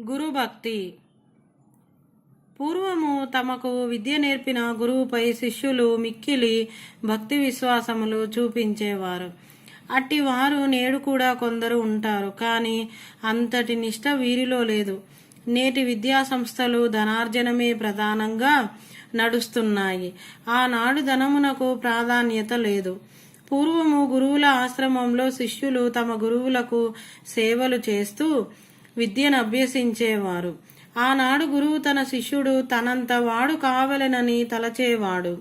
గురుభక్తి. పూర్వము తమకు విద్య నేర్పిన గురువుపై శిష్యులు మిక్కిలి భక్తి విశ్వాసములు చూపించేవారు. అట్టి వారు నేడు కూడా కొందరు ఉంటారు కానీ అంతటి నిష్ట వీరిలో లేదు. నేటి విద్యా సంస్థలు ధనార్జనమే ప్రధానంగా నడుస్తున్నాయి. ఆనాడు ధనమునకు ప్రాధాన్యత లేదు. పూర్వము గురువుల ఆశ్రమంలో శిష్యులు తమ గురువులకు సేవలు చేస్తూ విద్యను అభ్యసించేవారు. ఆనాడు గురువు తన శిష్యుడు తనంత వాడు కావలెనని తలచేవాడు.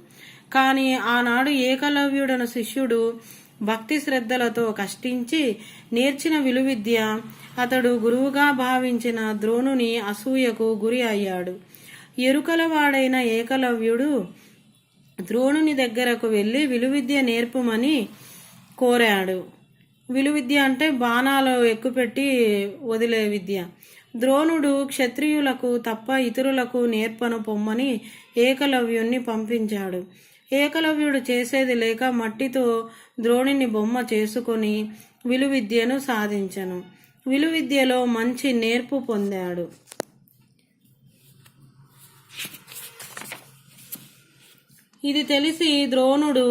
కాని ఆనాడు ఏకలవ్యుడను శిష్యుడు భక్తి శ్రద్ధలతో కష్టించి నేర్చిన విలువిద్య అతడు గురువుగా భావించిన ద్రోణుని అసూయకు గురి అయ్యాడు. ఎరుకలవాడైన ఏకలవ్యుడు ద్రోణుని దగ్గరకు వెళ్ళి విలువిద్య నేర్పుమని కోరాడు. విలువిద్య అంటే బాణాలు ఎక్కుపెట్టి వదిలే విద్య. ద్రోణుడు క్షత్రియులకు తప్ప ఇతరులకు నేర్పను పొమ్మని ఏకలవ్యుణ్ణి పంపించాడు. ఏకలవ్యుడు చేసేది లేక మట్టితో ద్రోణుని బొమ్మ చేసుకొని విలువిద్యను సాధించను. విలువిద్యలో మంచి నేర్పు పొందాడు. ఇది తెలిసి ద్రోణుడు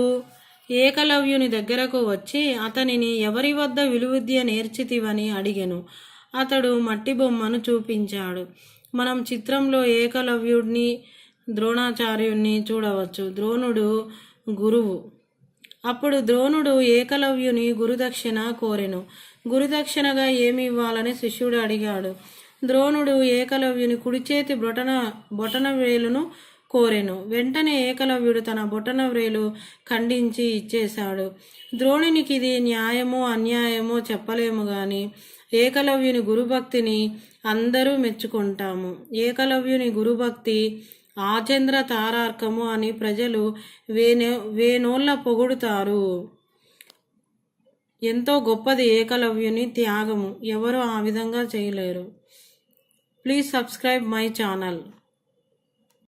ఏకలవ్యుని దగ్గరకు వచ్చి అతనిని ఎవరి వద్ద విలువిద్య నేర్చితివని అడిగెను. అతడు మట్టి బొమ్మను చూపించాడు. మనం చిత్రంలో ఏకలవ్యుడిని ద్రోణాచార్యుణ్ణి చూడవచ్చు. ద్రోణుడు గురువు. అప్పుడు ద్రోణుడు ఏకలవ్యుని గురుదక్షిణ కోరెను. గురుదక్షిణగా ఏమి ఇవ్వాలని శిష్యుడు అడిగాడు. ద్రోణుడు ఏకలవ్యుని కుడి చేతి బొటన బొటన వేలును కోరెను. వెంటనే ఏకలవ్యుడు తన బొటన వ్రేలు ఖండించి ఇచ్చేశాడు. ద్రోణునికి ఇది న్యాయమో అన్యాయమో చెప్పలేము గాని ఏకలవ్యుని గురుభక్తిని అందరూ మెచ్చుకుంటాము. ఏకలవ్యుని గురుభక్తి ఆచంద్ర తారార్కము అని ప్రజలు వేనే వేనోళ్ళ పొగుడుతారు. ఎంతో గొప్పది ఏకలవ్యుని త్యాగము. ఎవరు ఆ విధంగా చేయలేరు. Please subscribe my channel.